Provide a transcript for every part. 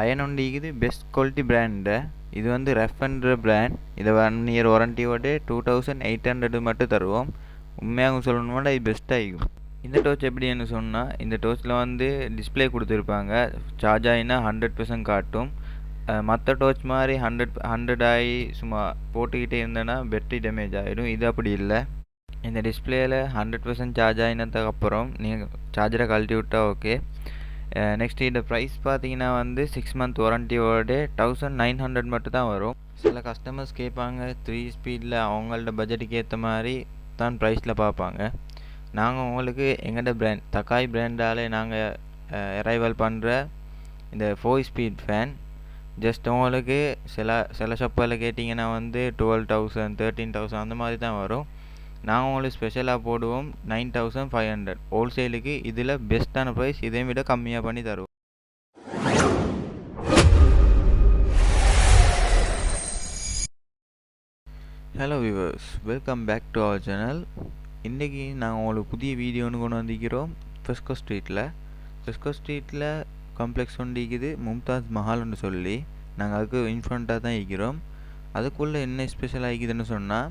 Iron ஒண்டிக்குது best quality brand இது வந்து ரெஃப்ன்ற பிராண்ட் இதை ஒன் இயர் வாரண்டியோட டூ தௌசண்ட் எயிட் ஹண்ட்ரட் மட்டும் தருவோம். உண்மையாக சொல்லணும்னா இது பெஸ்ட்டாக இருக்கும். இந்த டோச் எப்படின்னு சொன்னால் இந்த டோச்சில் வந்து டிஸ்பிளே கொடுத்துருப்பாங்க. சார்ஜ் ஆகினா ஹண்ட்ரட் பர்சன்ட் காட்டும். மற்ற டோச் மாதிரி ஹண்ட்ரட் ஹண்ட்ரட் ஆகி சும்மா போட்டுக்கிட்டே இருந்தேன்னா பேட்டரி டேமேஜ் ஆகிடும் இது அப்படி இல்லை. இந்த டிஸ்பிளேயில் ஹண்ட்ரட் பர்சன்ட் சார்ஜ் ஆகினதுக்கு அப்புறம் நீங்கள் சார்ஜரை கழட்டி விட்டால் ஓகே நெக்ஸ்ட் இந்த ப்ரைஸ் பார்த்தீங்கன்னா வந்து சிக்ஸ் மந்த் வாரண்டியோட தௌசண்ட் நைன் ஹண்ட்ரட் மட்டும் தான் வரும். சில கஸ்டமர்ஸ் கேட்பாங்க த்ரீ ஸ்பீடில் அவங்களோட பட்ஜெட்டுக்கு ஏற்ற மாதிரி தான் ப்ரைஸில் பார்ப்பாங்க. நாங்கள் உங்களுக்கு எங்கள்கிட்ட பிராண்ட் தக்காய் பிராண்டாலே நாங்கள் அரைவல் பண்ணுற இந்த ஃபோர் ஸ்பீட் ஃபேன் ஜஸ்ட் உங்களுக்கு சில சில ஷாப்பில் கேட்டிங்கன்னா வந்து டுவெல் தௌசண்ட் தேர்ட்டீன் தௌசண்ட் அந்த மாதிரி தான் வரும். நாங்கள் உங்களுக்கு ஸ்பெஷலாக போடுவோம் நைன் தௌசண்ட் ஃபைவ் ஹண்ட்ரட் ஹோல்சேலுக்கு இதில் பெஸ்ட்டான ப்ரைஸ் இதையும் விட கம்மியாக பண்ணி தருவோம். Hello viewers welcome back to our channel இன்றைக்கி நாங்கள் உங்களுக்கு புதிய வீடியோன்னு கொண்டு வந்திருக்கிறோம். ஃபெஸ்கோ ஸ்ட்ரீட்டில் ஃபெஸ்கோ ஸ்ட்ரீட்டில் காம்ப்ளெக்ஸ் ஒன்று இருக்குது. மும்தாஜ் மஹால்னு சொல்லி. நாங்கள் அதுக்கு இன்ஃப்ரண்ட்டாக தான் இருக்கிறோம். அதுக்குள்ளே என்ன ஸ்பெஷலாக இருக்குதுன்னு சொன்னால்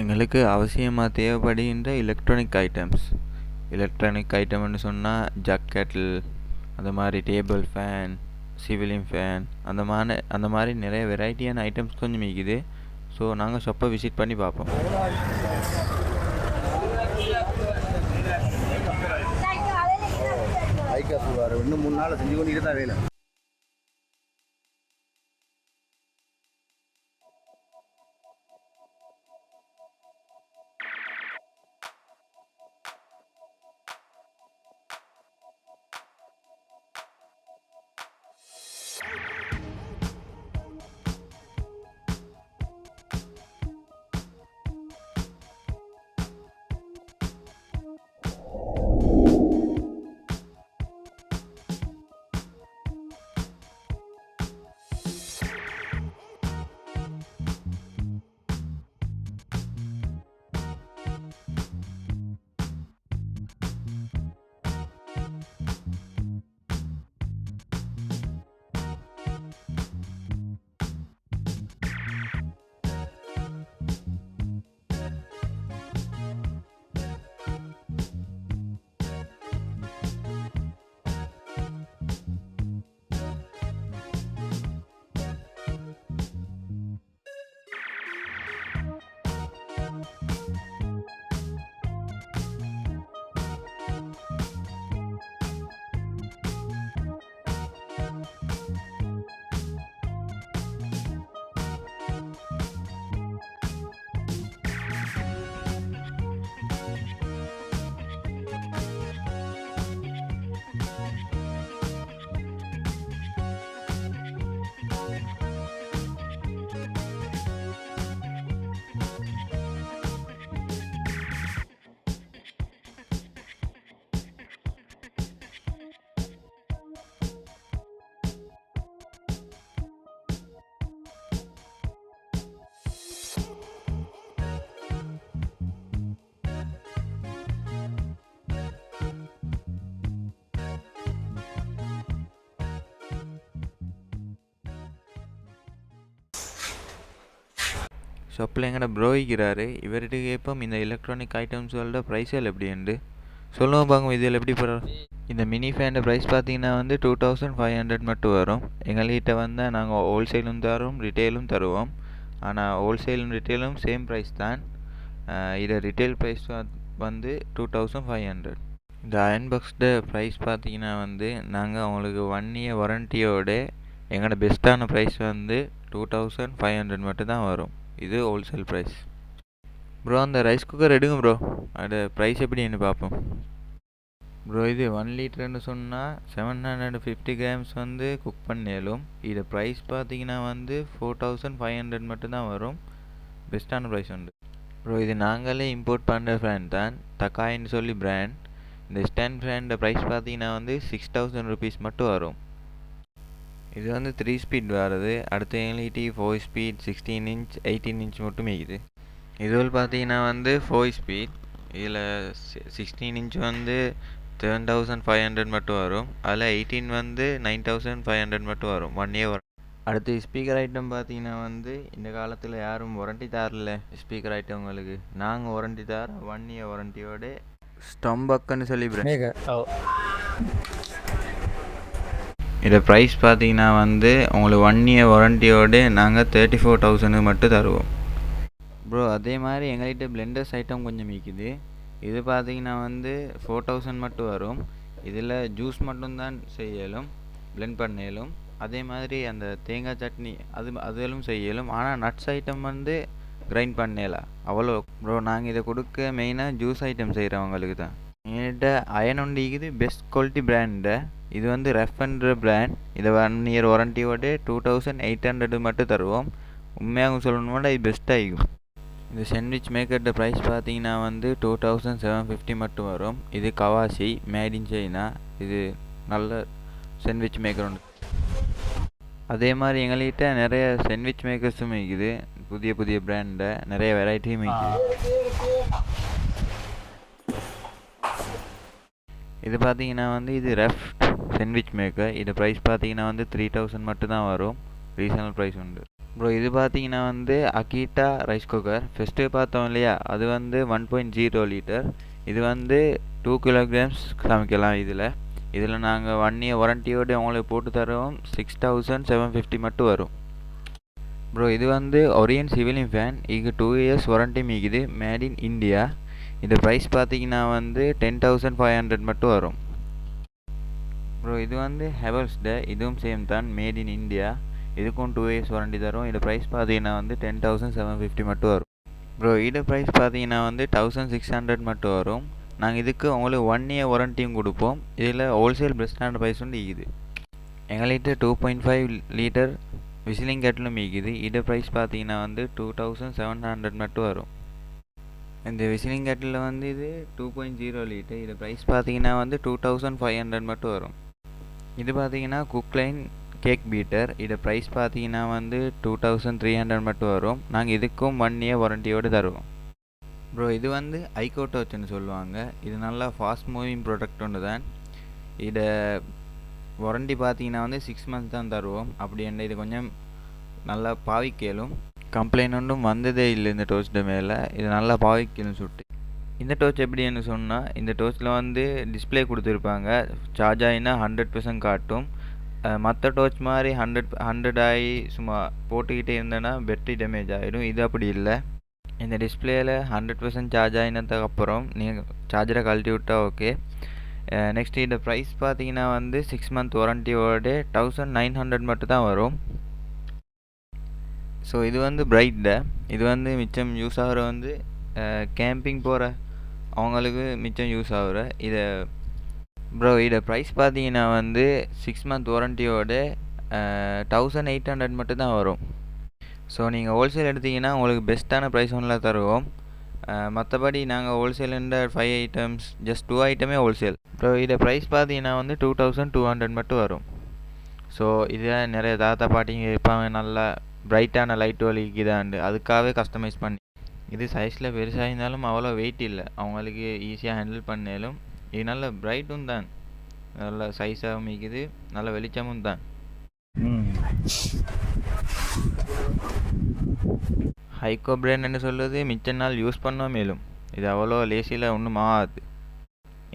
எங்களுக்கு அவசியமாக தேவைப்படுகின்ற எலக்ட்ரானிக் ஐட்டம்ஸ் எலக்ட்ரானிக் ஐட்டம்னு சொன்னால் ஜக்கெட்டில் அந்த மாதிரி டேபிள் ஃபேன் சிவிலிங் ஃபேன் அந்த மாதிரி அந்த மாதிரி நிறைய வெரைட்டியான ஐட்டம்ஸ் கொஞ்சம் இருக்குது. ஸோ நாங்கள் ஷாப்பை விசிட் பண்ணி பார்ப்போம். இன்னும் மூணு நாள் செஞ்சு கொண்டு தான் வேணும் சப்ளைங்கட எங்கட இவர்கிட்ட கேட்போம் இந்த எலக்ட்ரானிக் ஐட்டம்ஸோட எப்படி உண்டு சொல்லுவோம் பாங்க இதில் எப்படி போகிற இந்த மினி ஃபேனோட ப்ரைஸ் பார்த்தீங்கன்னா வந்து டூ தௌசண்ட் ஃபைவ் ஹண்ட்ரட் மட்டும் வரும். எங்கள்கிட்ட வந்தால் நாங்கள் ஹோல்சேலும் தரோம் ரிட்டெயிலும் தருவோம். ஆனால் ஹோல்சேலும் ரிட்டெயிலும் சேம் ப்ரைஸ் தான். இதை ரிட்டெயில் ப்ரைஸ் வந்து டூ தௌசண்ட் ஃபைவ் ஹண்ட்ரட் இந்த அயன் பாக்ஸ்ட ப்ரைஸ் பார்த்தீங்கன்னா வந்து நாங்கள் அவங்களுக்கு ஒன் இயர் வாரண்டியோட எங்களோட பெஸ்ட்டான ப்ரைஸ் வந்து டூ தௌசண்ட் ஃபைவ் ஹண்ட்ரட் மட்டும் தான் வரும். இது ஹோல்சேல் ப்ரைஸ் ப்ரோ அந்த ரைஸ் குக்கர் எடுங்க ப்ரோ அது ப்ரைஸ் எப்படின்னு பார்ப்போம்? ப்ரோ இது ஒன் லிட்டர்னு சொன்னால் செவன் ஹண்ட்ரட் ஃபிஃப்டி கிராம்ஸ் வந்து குக் பண்ணியலும் இது ப்ரைஸ் பார்த்தீங்கன்னா வந்து ஃபோர் தௌசண்ட் ஃபைவ் ஹண்ட்ரட் மட்டும்தான் வரும். பெஸ்ட்டான ப்ரைஸ் உண்டு. ப்ரோ இது நாங்களே இம்போர்ட் பண்ணுற பிராண்ட் தான். தக்காயின்னு சொல்லி பிராண்ட் இந்த ஸ்டாண்ட் பிராண்டோட ப்ரைஸ் பார்த்தீங்கன்னா வந்து சிக்ஸ் தௌசண்ட் ருபீஸ் மட்டும் வரும். இது வந்து த்ரீ ஸ்பீட் வருது. அடுத்த LED four speed sixteen inch eighteen inch மட்டுமே இருக்குது இதுவரை பார்த்தீங்கன்னா வந்து ஃபோர் ஸ்பீட் இதில் சிக்ஸ்டீன் இன்ச் வந்து செவன் தௌசண்ட் ஃபைவ் ஹண்ட்ரட் மட்டும் வரும். அதில் எயிட்டீன் வந்து நைன் தௌசண்ட் ஃபைவ் ஹண்ட்ரட் மட்டும் வரும். ஒன் இயர் வரும். அடுத்து ஸ்பீக்கர் ஐட்டம் பார்த்தீங்கன்னா வந்து இந்த காலத்தில் யாரும் வாரண்டி தரல ஸ்பீக்கர் ஐட்டங்களுக்கு நாங்கள் வாரண்டி தர ஒன் இயர் வாரண்டியோட ஸ்டம்பக்குன்னு சொல்லி இதை ப்ரைஸ் பார்த்தீங்கன்னா வந்து உங்களுக்கு ஒன் இயர் வாரண்டியோடு நாங்கள் தேர்ட்டி ஃபோர் தௌசண்ட்க்கு மட்டும் தருவோம். ப்ரோ அதே மாதிரி எங்கள்கிட்ட பிளெண்டர்ஸ் ஐட்டம் கொஞ்சம் விற்கிது இது பார்த்தீங்கன்னா வந்து ஃபோர் தௌசண்ட் மட்டும் வரும். இதில் ஜூஸ் மட்டும்தான் செய்யலும் பிளெண்ட் பண்ணலும். அதே மாதிரி அந்த தேங்காய் சட்னி அது அதிலும் செய்யலும். ஆனால் நட்ஸ் ஐட்டம் வந்து கிரைண்ட் பண்ணலாம் அவ்வளோ. ப்ரோ நாங்கள் இதை கொடுக்க மெயினாக ஜூஸ் ஐட்டம் செய்கிறவங்களுக்கு தான். என்கிட்ட அயன் ஒன்று இருக்குது பெஸ்ட் குவாலிட்டி பிராண்டை இது வந்து ரெஃப்ன்ற பிராண்ட் இதை ஒன் இயர் வாரண்ட்டியோடு டூ தௌசண்ட் எயிட் ஹண்ட்ரடு மட்டும் தருவோம். உண்மையாக சொல்லணும்னா இது பெஸ்ட்டாகும் இந்த சாண்ட்விச் மேக்கர்ட ப்ரைஸ் பார்த்தீங்கன்னா வந்து டூ தௌசண்ட் செவன் ஃபிஃப்டி மட்டும் வரும். இது கவாசி மேட் இன் சைனா இது நல்ல சாண்ட்விச் மேக்கர் ஒன்று. அதே மாதிரி எங்கள்கிட்ட நிறைய சாண்ட்விச் மேக்கர்ஸும் இருக்குது. புதிய புதிய பிராண்டை நிறைய வெரைட்டியும் இருக்குது. இது பார்த்தீங்கன்னா வந்து இது ரெஃப் சாண்ட்விச் மேக்கர் இது ப்ரைஸ் பார்த்தீங்கன்னா வந்து த்ரீ தௌசண்ட் மட்டும் தான் வரும். ரீசனல் ப்ரைஸ் உண்டு. ப்ரோ இது பார்த்தீங்கன்னா வந்து அகீட்டா ரைஸ் குக்கர் ஃபஸ்ட்டு பார்த்தோம் இல்லையா? அது வந்து ஒன் பாயிண்ட் ஜீரோ லிட்டர் இது வந்து டூ கிலோகிராம்ஸ் சமைக்கலாம் இதில். இதில் நாங்கள் ஒன் இயர் வாரண்டியோடு உங்களுக்கு போட்டு தருவோம். சிக்ஸ் தௌசண்ட் செவன் ஃபிஃப்டி மட்டும் வரும். ப்ரோ இது வந்து ஒரியன் சிவிலிங் ஃபேன் இது டூ இயர்ஸ் வாரண்டி மிகுது. மேட் இன் இந்தியா இந்த ப்ரைஸ் பார்த்தீங்கன்னா வந்து டென் தௌசண்ட் ஃபைவ் ஹண்ட்ரட் மட்டும் வரும். ப்ரோ இது வந்து ஹெவல்ஸ்ட இதுவும் சேம் தான். மேட் இன் இந்தியா இதுக்கும் டூ இயர்ஸ் வாரண்டி தரும். இது ப்ரைஸ் பார்த்தீங்கன்னா வந்து டென் தௌசண்ட் செவன் ஃபிஃப்டி மட்டும் வரும். ப்ரோ இது ப்ரைஸ் பார்த்தீங்கன்னா வந்து தௌசண்ட் சிக்ஸ் ஹண்ட்ரட் மட்டும் வரும். நாங்கள் இதுக்கு உங்களுக்கு ஒன் இயர் வாரண்டியும் கொடுப்போம். இதில் ஹோல்சேல் பெஸ்ட் ஸ்டாண்டர்ட் ப்ரைஸ் வந்து இருக்குது எங்கள்கிட்ட two point five litre whistling கேட்டிலும் மீக்குது இது ப்ரைஸ் பார்த்தீங்கன்னா வந்து டூ தௌசண்ட் செவன் ஹண்ட்ரட் மட்டும் வரும். இந்த விசிலிங் கேட்டில் வந்து இது டூ பாயிண்ட் ஜீரோ லிட்டர் இது ப்ரைஸ் பார்த்தீங்கன்னா வந்து டூ தௌசண்ட் ஃபைவ் ஹண்ட்ரட் மட்டும் வரும். இது பார்த்தீங்கன்னா குக்லைன் கேக் பீட்டர். இது ப்ரைஸ் பார்த்தீங்கன்னா வந்து டூ தௌசண்ட் த்ரீ ஹண்ட்ரட் மட்டும் வரும். நாங்கள் இதுக்கும் ஒன் இயர் வாரண்டியோடு தருவோம். ப்ரோ இது வந்து ஐகோட்டோச்சுன்னு சொல்லுவாங்க. இது நல்லா ஃபாஸ்ட் மூவிங் ப்ராடக்ட் ஒன்று தான் இதை வாரண்டி பார்த்தீங்கன்னா வந்து சிக்ஸ் மந்த்ஸ் தான் தருவோம். அப்படி என்ன இது கொஞ்சம் நல்லா பாவிக்கலும். கம்ப்ளைண்ட் ஒன்றும் வந்ததே இல்லை இந்த டோஸ்ட்டு மேலே. இது நல்லா பாவிக்கலும் சுட்டு. இந்த டோர்ச் எப்படின்னு சொன்னால் இந்த டோர்ச்சில் வந்து டிஸ்ப்ளே கொடுத்துருப்பாங்க. சார்ஜ் ஆகினா ஹண்ட்ரட் பர்சன்ட் காட்டும். மற்ற டோர்ச் மாதிரி ஹண்ட்ரட் ஹண்ட்ரட் ஆகி சும்மா போட்டுக்கிட்டே இருந்தேன்னா பேட்டரி டேமேஜ் ஆகிடும் இது அப்படி இல்லை. இந்த டிஸ்பிளேயில் ஹண்ட்ரட் பர்சன்ட் சார்ஜ் ஆகினதுக்கு அப்புறம் நீங்கள் சார்ஜரை கழட்டி விட்டால் ஓகே நெக்ஸ்ட் இந்த ப்ரைஸ் பார்த்தீங்கன்னா வந்து சிக்ஸ் மந்த் வாரண்டியோட தௌசண்ட் நைன் ஹண்ட்ரட் மட்டும் தான் வரும். ஸோ இது வந்து பிரைட்ட இது வந்து மிச்சம் யூஸ் ஆகிற வந்து கேம்பிங் போகிற அவங்களுக்கு மிச்சம் யூஸ் ஆகுற இதை ப்ரோ இதை ப்ரைஸ் பார்த்தீங்கன்னா வந்து சிக்ஸ் மந்த் வாரண்டியோட தௌசண்ட் எயிட் ஹண்ட்ரட் மட்டும் தான் வரும். ஸோ நீங்கள் ஹோல்சேல் எடுத்தீங்கன்னா உங்களுக்கு பெஸ்ட்டான ப்ரைஸ் ஒன்றில் தருவோம் மற்றபடி நாங்கள் ஹோல்சேலுன்ற ஃபைவ் ஐட்டம்ஸ் ஜஸ்ட் டூ ஐட்டமே ஹோல்சேல் ப்ரோ இதை ப்ரைஸ் பார்த்தீங்கன்னா வந்து டூ தௌசண்ட் டூ ஹண்ட்ரட் மட்டும் வரும். ஸோ இதை நிறைய தாத்தா பாட்டிங்க இருப்பாங்க நல்லா பிரைட்டான லைட் ஒலிக்குதாண்டு அதுக்காகவே கஸ்டமைஸ் பண்ணி இது சைஸில் பெருசாக இருந்தாலும் அவ்வளோ வெயிட் இல்லை. அவங்களுக்கு ஈஸியாக ஹேண்டில் பண்ணாலும் இது நல்ல பிரைட்டும் தான். நல்ல சைஸாகவும் இருக்குது. நல்ல வெளிச்சமும் தான். ஹைகோ பிராண்ட்னு சொல்லுறது மிச்ச நாள் யூஸ் பண்ண மேலும். இது அவ்வளோ லேசியில் ஒன்றும் ஆகாது.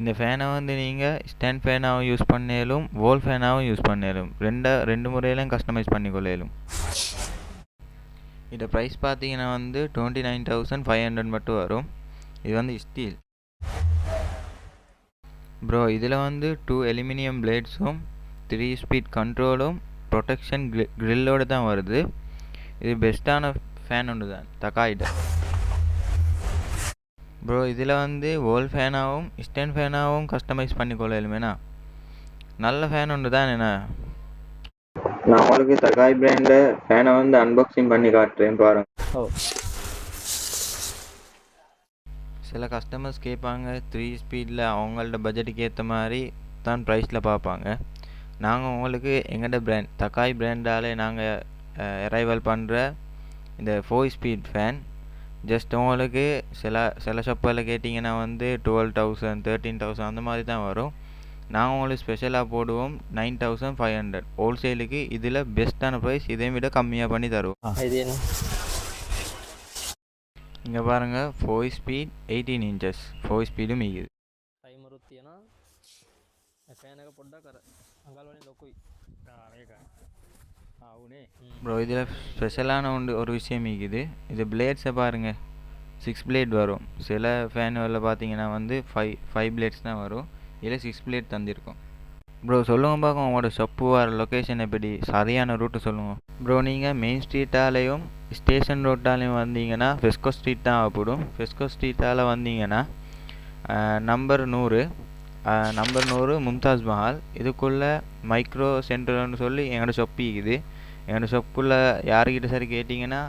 இந்த ஃபேனை வந்து நீங்கள் ஸ்டாண்ட் ஃபேனாகவும் யூஸ் பண்ணலும் வால் ஃபேனாகவும் யூஸ் பண்ணலும் ரெண்டா ரெண்டு முறையிலும் கஸ்டமைஸ் பண்ணிக்கொள்ளலும். இதோட ப்ரைஸ் பார்த்தீங்கன்னா வந்து twenty nine thousand five hundred மட்டும் வரும். இது வந்து ஸ்டீல் ப்ரோ இதில் வந்து டூ அலுமினியம் பிளேட்ஸும் த்ரீ ஸ்பீட் கண்ட்ரோலும் ப்ரொடெக்ஷன் க்ரில்லோடு தான் வருது. இது பெஸ்ட்டான ஃபேன் ஒன்று தான் தக்காயிட்ட ப்ரோ இதில் வந்து வேர்ல்ட் ஃபேனாகவும் ஸ்டாண்ட் ஃபேனாகவும் கஸ்டமைஸ் பண்ணிக்கொள்ளலுமேண்ணா நல்ல ஃபேன் ஒன்று தான் என்ன? நான் உங்களுக்கு தக்காய் பிராண்டில் ஃபேனை வந்து அன்பாக்சிங் பண்ணி காட்டுறேன் பாருங்க. ஓ. சில கஸ்டமர்ஸ் கேட்பாங்க த்ரீ ஸ்பீடில் அவங்கள்ட்ட பட்ஜெட்டுக்கு ஏற்ற மாதிரி தான் ப்ரைஸில் பார்ப்பாங்க. நாங்கள் உங்களுக்கு எங்கள்கிட்ட பிராண்ட் தக்காய் பிராண்டாலே நாங்கள் அரைவல் பண்ணுற இந்த ஃபோர் ஸ்பீட் ஃபேன் ஜஸ்ட் உங்களுக்கு சில சில ஷாப்பில் கேட்டிங்கன்னா வந்து டுவெல் தௌசண்ட் தேர்ட்டீன் தௌசண்ட் அந்த மாதிரி தான் வரும். நாங்கள் உங்களுக்கு ஸ்பெஷலாக போடுவோம் நைன் தௌசண்ட் ஃபைவ் ஹண்ட்ரட் ஹோல்சேலுக்கு இதில் பெஸ்ட்டான ப்ரைஸ் இதை விட கம்மியாக பண்ணி தருவோம் இது என்ன இங்கே பாருங்கள் four speed eighteen inches four ஸ்பீடும் இருக்குது ಟೈಮರ್ ಒತ್ತಿಯನ ಫ್ಯಾನಾಗ ಪೊಡ್ಡಾಕರ ಹಂಗಾಲ್ವಣಿ ಲೊಕ್ಕುಯ್ అవునే ப்ரோ இதில் ஸ்பெஷலான ஒன்று ஒரு விஷயம் இருக்குது இது பிளேட்ஸை பாருங்கள் சிக்ஸ் பிளேட் வரும் சில ஃபேனுகளில் பார்த்தீங்கன்னா வந்து ஃபைவ் ஃபைவ் பிளேட்ஸ் தான் வரும் இல்லை சிக்ஸ் பிளேட் தந்திருக்கும். ப்ரோ சொல்லுங்க பார்க்க உங்களோட ஷப்பு வர லொக்கேஷன் எப்படி? சரியான ரூட்டு சொல்லுங்கள் ப்ரோ நீங்கள் மெயின் ஸ்ட்ரீட்டாலேயும் ஸ்டேஷன் ரோட்டாலையும் வந்தீங்கன்னா ஃபெஸ்கோ ஸ்ட்ரீட் தான் ஆகப்படும். ஃபெஸ்கோ ஸ்ட்ரீட்டால் வந்தீங்கன்னா நம்பர் நூறு நம்பர் நூறு மும்தாஸ் மஹால். இதுக்குள்ளே மைக்ரோ சென்டர்னு சொல்லி எங்களோட ஷாப் இருக்குது. எங்களோட ஷாப்புக்குள்ளே யாருக்கிட்ட சரி கேட்டிங்கன்னா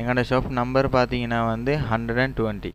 எங்களோட ஷாப் நம்பர் பார்த்தீங்கன்னா வந்து ஹண்ட்ரட் அண்ட் டுவெண்ட்டி